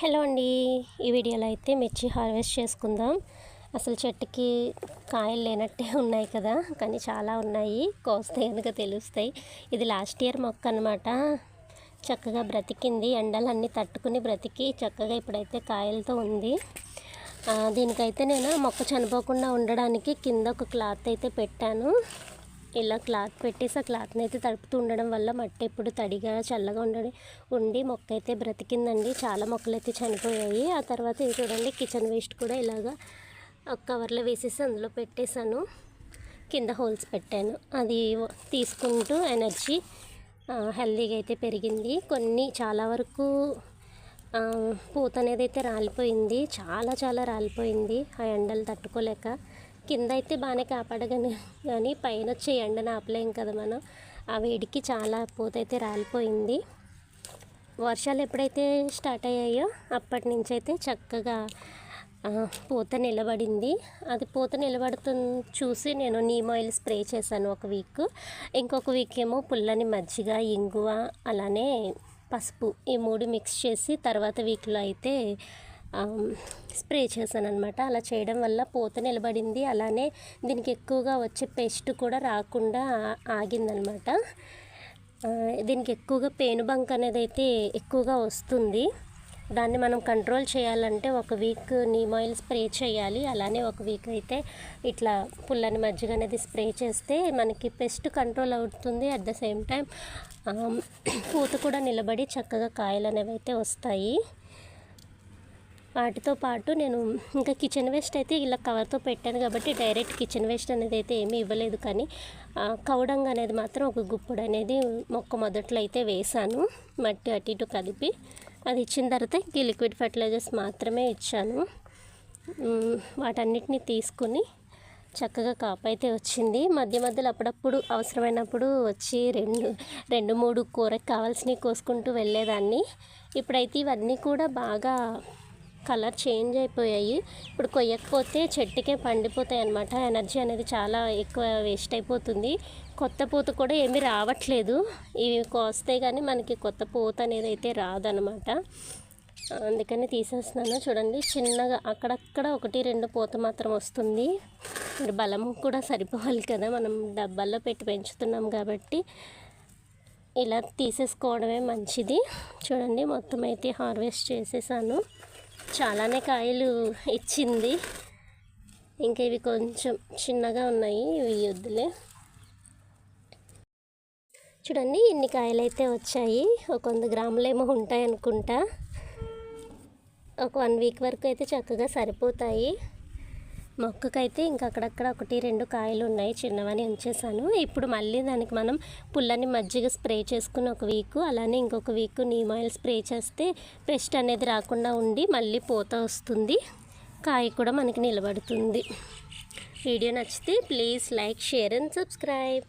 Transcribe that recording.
Hello అండి. ఈ వీడియోలో అయితే మిర్చి హార్వెస్ట్ చేసుకుందాం. అసలు చెట్టుకి కాయలు లేనట్టే ఉన్నాయి కదా కానీ చాలా ఉన్నాయి. కోస్తే కనుక తెలుస్తాయి. ఇది లాస్ట్ ఇయర్ మొక్క అనమాట చక్కగా బ్రతికింది. ఎండలన్నీ తట్టుకుని బ్రతికి చక్కగా ఇప్పుడైతే కాయలతో ఉంది. దీనికైతే నేను మొక్క చనిపోకుండా ఉండడానికి కింద ఒక క్లాత్ అయితే పెట్టాను. ఇలా క్లాత్ పెట్టేసి ఆ క్లాత్ని అయితే తడుపుతూ ఉండడం వల్ల మట్టి ఎప్పుడు తడిగా చల్లగా ఉండడం ఉండి మొక్క అయితే బ్రతికిందండి. చాలా మొక్కలు అయితే చనిపోయాయి. ఆ తర్వాత ఇది చూడండి కిచెన్ వేస్ట్ కూడా ఇలాగా ఒక కవర్లో వేసేసి అందులో పెట్టేశాను. కింద హోల్స్ పెట్టాను. అది తీసుకుంటూ ఎనర్జీ హెల్దీగా అయితే పెరిగింది. కొన్ని చాలా వరకు పూత అనేది అయితే రాలిపోయింది. చాలా చాలా రాలిపోయింది. ఆ ఎండలు తట్టుకోలేక కింద అయితే బాగానే కాపాడగానే కానీ పైన వచ్చే ఎండను ఆపలేం కదా మనం. ఆ వేడికి చాలా పూత అయితే రాలిపోయింది. వర్షాలు ఎప్పుడైతే స్టార్ట్ అయ్యాయో అప్పటి నుంచి అయితే చక్కగా పూత నిలబడింది. అది పూత నిలబడుతుంది చూసి నేను నీమ్ ఆయిల్ స్ప్రే చేశాను ఒక వీక్. ఇంకొక వీక్ ఏమో పుల్లని మజ్జిగ ఇంగువ అలానే పసుపు ఈ మూడు మిక్స్ చేసి తర్వాత వీక్లో అయితే స్ప్రే చేశాను అనమాట అలా చేయడం వల్ల పూత నిలబడింది. అలానే దీనికి ఎక్కువగా వచ్చే పెస్ట్ కూడా రాకుండా ఆగిందనమాట దీనికి ఎక్కువగా పేనుబంక్ అనేది అయితే ఎక్కువగా వస్తుంది. దాన్ని మనం కంట్రోల్ చేయాలంటే ఒక వీక్ నీమ్ ఆయిల్ స్ప్రే చేయాలి. అలానే ఒక వీక్ అయితే ఇట్లా పుల్లని మజ్జిగ అనేది స్ప్రే చేస్తే మనకి పెస్ట్ కంట్రోల్ అవుతుంది. అట్ ద సేమ్ టైం పూత కూడా నిలబడి చక్కగా కాయలు అనేవి అయితే వస్తాయి. వాటితో పాటు నేను ఇంకా కిచెన్ వేస్ట్ అయితే ఇలా కవర్తో పెట్టాను కాబట్టి డైరెక్ట్ కిచెన్ వేస్ట్ అనేది అయితే ఏమీ ఇవ్వలేదు. కానీ కౌడంగ్ అనేది మాత్రం ఒక గుప్పుడు అనేది మొక్క మొదట్లో అయితే వేసాను మట్టి అటు ఇటు కలిపి. అది ఇచ్చిన తర్వాత ఈ లిక్విడ్ ఫర్టిలైజర్స్ మాత్రమే ఇచ్చాను. వాటన్నిటిని తీసుకుని చక్కగా కాపు అయితే వచ్చింది. మధ్య మధ్యలో అప్పుడప్పుడు అవసరమైనప్పుడు వచ్చి రెండు రెండు మూడు కూరకు కావాల్సినవి కోసుకుంటూ వెళ్ళేదాన్ని. ఇప్పుడైతే ఇవన్నీ కూడా బాగా కలర్ చేంజ్ అయిపోయాయి. ఇప్పుడు కొయ్యకపోతే చెట్టుకే పండిపోతాయి అన్నమాట. ఎనర్జీ అనేది చాలా ఎక్కువ వేస్ట్ అయిపోతుంది. కొత్త పూత కూడా ఏమీ రావట్లేదు. ఇవి కోస్తే కానీ మనకి కొత్త పూత అనేది అయితే రాదనమాట అందుకని తీసేస్తున్నాను. చూడండి చిన్నగా అక్కడక్కడ ఒకటి రెండు పూత మాత్రం వస్తుంది. మరి బలం కూడా సరిపోవాలి కదా. మనం డబ్బాల్లో పెట్టి పెంచుతున్నాం కాబట్టి ఇలా తీసేసుకోవడమే మంచిది. చూడండి మొత్తం అయితే హార్వెస్ట్ చేసేసాను. చాలానే కాయలు ఇచ్చింది. ఇంకా ఇవి కొంచెం చిన్నగా ఉన్నాయి ఇవి వద్దులే. చూడండి ఇన్ని కాయలు అయితే వచ్చాయి. ఒక వంద గ్రాములేమో ఉంటాయి అనుకుంటా ఒక వన్ వీక్ వరకు అయితే చక్కగా సరిపోతాయి. మొక్కకైతే ఇంక అక్కడక్కడ ఒకటి రెండు కాయలు ఉన్నాయి చిన్నవని ఉంచేసాను. ఇప్పుడు మళ్ళీ దానికి మనం పుల్లని మజ్జిగ స్ప్రే చేసుకుని ఒక వీక్ అలానే ఇంకొక వీక్ నీమ్ ఆయిల్ స్ప్రే చేస్తే పెస్ట్ అనేది రాకుండా ఉండి మళ్ళీ పూత వస్తుంది. కాయ కూడా మనకి నిలబడుతుంది. వీడియో నచ్చితే please like share and subscribe.